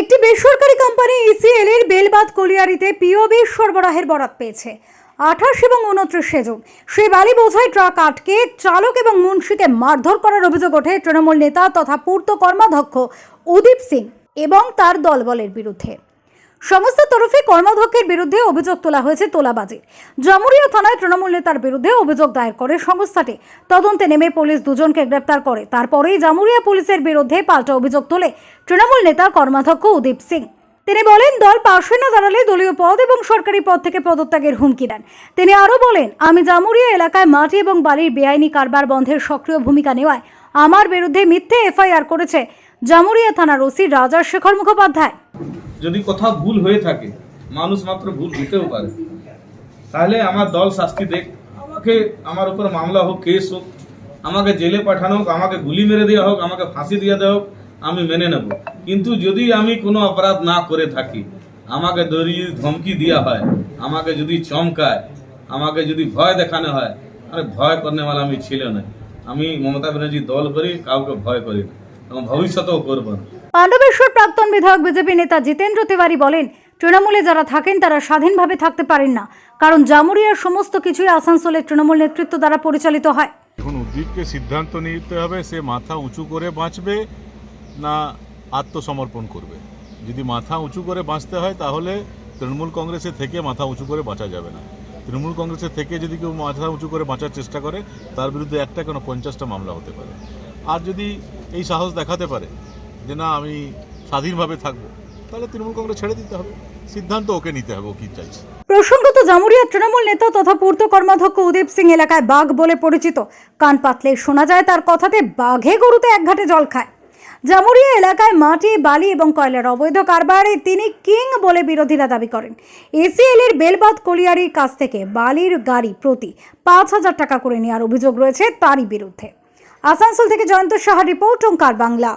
একটি বেসরকারি company ECL এর বেলবাদ কলিয়ারিতে পিওবি সরবরাহের বরাত পেয়েছে। আঠাশ এবং উনত্রিশে জুন, সেই বালি বোঝাই ট্রাক আটকে চালক এবং মুন্সিকে মারধর করার অভিযোগ ওঠে তৃণমূল নেতা তথা পূর্ত কর্মাধ্যক্ষ উদীপ সিং এবং তার দলবলের বিরুদ্ধে। সমস্ত তরফে কর্মাধ্যক্ষের বিরুদ্ধে অভিযোগ তোলা হয়েছে তোলাবাজির জামুরিয়া থানায় তৃণমূল নেতার বিরুদ্ধে অভিযোগ দায়ের করে সংস্থাটি। তদন্তে নেমে পুলিশ দুজনকে গ্রেপ্তার করে। তারপরেই জামুরিয়া পুলিশের বিরুদ্ধে পাল্টা অভিযোগ তোলে তৃণমূল নেতা কর্মাধ্যক্ষ উদীপ সিং। তিনি বলেন, দল পাশে না দাঁড়ালে দলীয় পদ এবং সরকারি পদ থেকে পদত্যাগের হুমকি দেন। তিনি আরও বলেন, আমি জামুরিয়া এলাকায় মাটি এবং বালির বেআইনি কারবার বন্ধের সক্রিয় ভূমিকা নেওয়ায় আমার বিরুদ্ধে মিথ্যে এফআইআর করেছে জামুরিয়া থানার ওসি রাজা শেখর মুখোপাধ্যায়। যদি কোথাও ভুল হয়ে থাকে, মানুষ মাত্র ভুল হতেও পারে। তাহলে আমার দল শাস্তি দেখ। আমাকে, আমার উপর মামলা হোক, কেস হোক, আমাকে জেলে পাঠানো হোক, আমাকে গুলি মেরে দেওয়া হোক, আমাকে ফাঁসি দিয়ে দেওয়া হোক, আমি মেনে নেব। কিন্তু যদি আমি কোনো অপরাধ না করে থাকি, আমাকে যদি ধমকি দেওয়া হয়, আমাকে যদি চমকায়, আমাকে যদি ভয় দেখানো হয়, আরে ভয় করনেওয়ালা আমি ছিল না আমি মমতা ব্যানার্জি দল করি, কাউকে ভয় করি না। এবং ভবিষ্যতেও করব না। পাণ্ডবেশ্বর প্রাক্তন বিধায়ক বিজেপি নেতা জিতেন্দ্র তিওয়ারি বলেন তৃণমূলে যারা থাকেন তারা স্বাধীনভাবে থাকতে পারেন না কারণ জামুরিয়ার সমস্ত কিছুই আসানসোলের তৃণমূল নেতৃত্ব দ্বারা পরিচালিত হয়। এখন উদ্দীপকে সিদ্ধান্ত নিতে হবে সে মাথা উঁচু করে বাঁচবে না আত্মসমর্পণ করবে। যদি মাথা উঁচু করে বাঁচতে হয় তাহলে তৃণমূল কংগ্রেসে থেকে মাথা উঁচু করে বাঁচা যাবে না। তৃণমূল কংগ্রেসে থেকে যদি কেউ মাথা উঁচু করে বাঁচার চেষ্টা করে তার বিরুদ্ধে একটা কেন পঞ্চাশটা মামলা হতে পারে। আর যদি এই সাহস দেখাতে পারে যে না, আমি স্বাধীনভাবে থাকব, তাহলে তৃণমূল কংগ্রেস ছেড়ে দিতে হবে। সিদ্ধান্ত ওকে নিতে হবে, ও কী চাইছে। প্রসঙ্গত, জামুরিয়ার তৃণমূল নেতা তথা পূর্ত কর্মাধ্যক্ষ উদীপ সিং এলাকায় বাঘ বলে পরিচিত। কান পাতলে শোনা যায়, তার কথাতে বাঘে গরুতে এক ঘাটে জল খায়। জামুরিয়া এলাকায় মাটি, বালি এবং কয়লার অবৈধ কারবারে তিনি কিং বলে বিরোধীরা দাবি করেন। এসিএল এর বেলবাদ কলিয়ারির কাছ থেকে বালির গাড়ি প্রতি পাঁচ হাজার টাকা করে নেওয়ার অভিযোগ রয়েছে তারই বিরুদ্ধে। আসানসোল থেকে জয়ন্ত সাহা রিপোর্ট ওঙ্কার বাংলা।